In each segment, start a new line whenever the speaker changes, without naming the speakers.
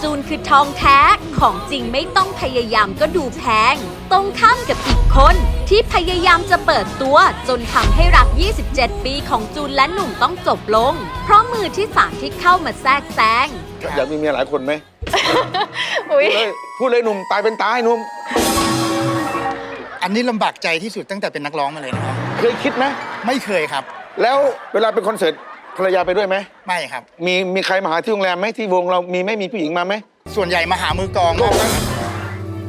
คือทองแท้ ของจริงไม่ต้องพยายามก็ดูแพง ตรงข้ามกับอีกคน ที่พยายามจะเปิดตัว จนทำให้รัก 27 ปีของจูนและหนุ่มต้องจบลง เพราะมือที่สามที่เข้ามาแทรกแซง
อยากมีเมียหลายคนไหม
อุ้ย
พูดเลยพูดเลยหนุ่มตายเป็นตายหนุ่ม
อันนี้ลำบากใจที่สุดตั้งแต่เป็นนักร้องมาเลยนะครับ
เคยคิดไหม
ไม่เคยครับ
แล้วเวลาเป็นคอนเสิร์ต ภรรยาไปด้วยไหม
ไม่ครับ
มีมีใครมาหาที่โรงแรมไหมที่วงเรามีไหม่มีผู้หญิงมาไหม
ส่วนใหญ่มาหามือกลองมากกว่า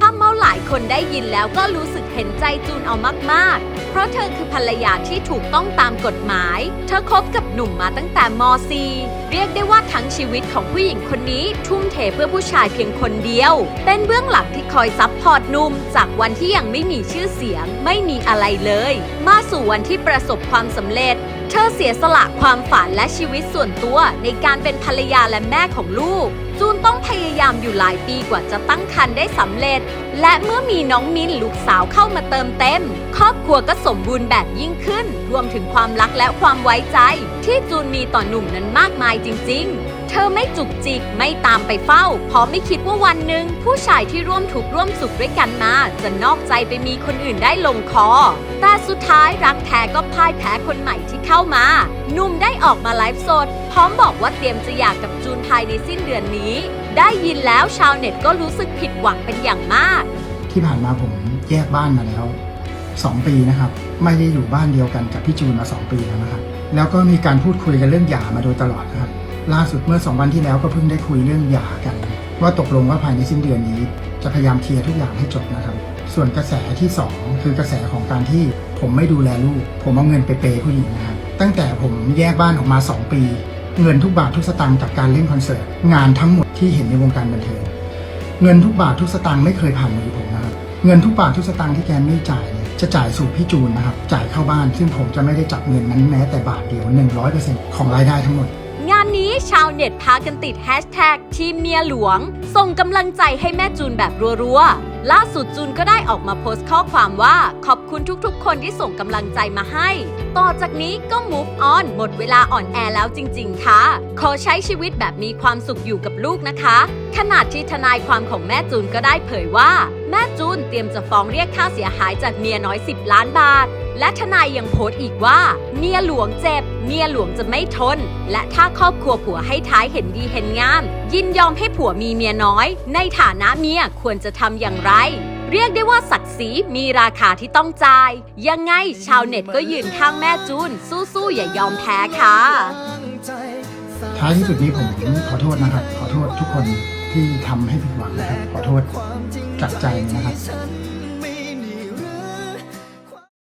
ถ้าเมาหลายคนได้ยินแล้วก็รู้สึก เห็นใจจูนเอามากๆ เพราะเธอคือภรรยาที่ถูกต้องตามกฎหมาย เธอคบกับหนุ่มมาตั้งแต่ม .4 เรียกได้ว่าทั้งชีวิตของผู้หญิงคนนี้ ทุ่มเทเพื่อผู้ชายเพียงคนเดียว เป็นเบื้องหลังที่คอยซับพอร์ตหนุ่ม จากวันที่ยังไม่มีชื่อเสียง ไม่มีอะไรเลย มาสู่วันที่ประสบความสำเร็จเธอเสียสละความฝันและชีวิตส่วนตัวในการเป็นภรรยาและแม่ของลูก จูนต้องพยายามอยู่หลายปีกว่าจะตั้งครรภ์ได้สำเร็จ และเมื่อมีน้องมินลูกสาวเข้ามาเติมเต็ม ครอบครัวก็สมบูรณ์แบบยิ่งขึ้น รวมถึงความรักและความไว้ใจ ที่จูนมีต่อหนุ่มนั้นมากมายจริง ๆ เธอไม่จุกจิกไม่ตามไปเฝ้า เพราะไม่คิดว่าวันหนึ่งผู้ชายที่ร่วมทุกข์ร่วมสุขด้วยกันมา จะนอกใจไปมีคนอื่นได้ลงคอ แต่สุดท้ายรักแท้ก็พ่ายแพ้คนใหม่ที่เข้ามาหนุ่มได้ออกมาไลฟ์สด พร้อมบอกว่าเตรียมจะหย่ากกับจูนภายในสิ้นเดือนนี้ ได้ยินแล้วชาวเน็ตก็รู้สึกผิดหวังเป็นอย่างมาก
ที่ผ่านมาผมแยกบ้านมาแล้ว 2 ปีนะครับ ไม่ได้อยู่บ้านเดียวกันกับพี่จูนมา 2 ปีแล้วนะครับแล้วก็มีการพูดคุยกันเรื่องหย่ามาโดยตลอดนะครับ ล่าสุดเมื่อ 2 วันที่แล้วก็เพิ่งได้คุยเรื่องหย่ากัน ว่าตกลงว่าภายในสิ้นเดือนนี้ จะพยายามเคลียร์ทุกอย่างให้จบนะครับ ส่วนกระแสที่ 2 คือกระแสของการที่ผมไม่ดูแลลูก ผมเอาเงินไปเปย์ผู้หญิงนะครับตั้งแต่ผมแยกบ้านออกมา 2 ปี เงินทุกบาททุกสตางค์จากการเล่นคอนเสิร์ตงานทั้งหมดที่เห็นในวงการบันเทิงเงินทุกบาททุกสตางค์ไม่เคยผ่านมือผมนะครับเงินทุกบาททุกสตางค์ที่แกไม่จ่ายเนี่ยจะจ่ายสู่พี่จูนนะครับจ่ายเข้าบ้าน ซึ่งผมจะไม่ได้จับเงินนั้นแม้แต่บาทเดียว 100%ของรายได้ทั้งหมด
งานนี้ชาวเน็ตพากันติดแฮชแท็กทีมเมียหลวง ส่งกำลังใจให้แม่จูนแบบรัวๆ ล่าสุดจูนก็ได้ออกมาโพสต์ข้อความว่าขอบคุณทุกๆ คนที่ส่งกำลังใจมาให้ ต่อจากนี้ก็ move on หมดเวลาอ่อนแอแล้วจริงๆ ค่ะ ขอใช้ชีวิตแบบมีความสุขอยู่กับลูกนะคะ ขนาดที่ทนายความของแม่จูนก็ได้เผยว่า แม่จูนเตรียมจะฟ้องเรียกค่าเสียหายจากเมียน้อย 10 ล้านบาท และทนายยังโพสต์อีกว่า เมียหลวงเจ็บ เมียหลวงจะไม่ทน และถ้าครอบครัวผัวให้ท้ายเห็นดีเห็นงาม ยินยอมให้ผัวมีเมียน้อย ในฐานะเมียควรจะทำอย่างไร เรียกได้ว่าศักดิ์ศรีมีราคาที่ต้องจ่าย ยังไงชาวเน็ตก็ยืนข้างแม่จูน สู้ๆอย่ายอมแพ้ค่ะ
ท้ายที่สุดนี้ผมขอโทษนะครับ ขอโทษทุกคน ที่ทำให้ผิดหวังนะครับ ขอโทษจากใจนะครับ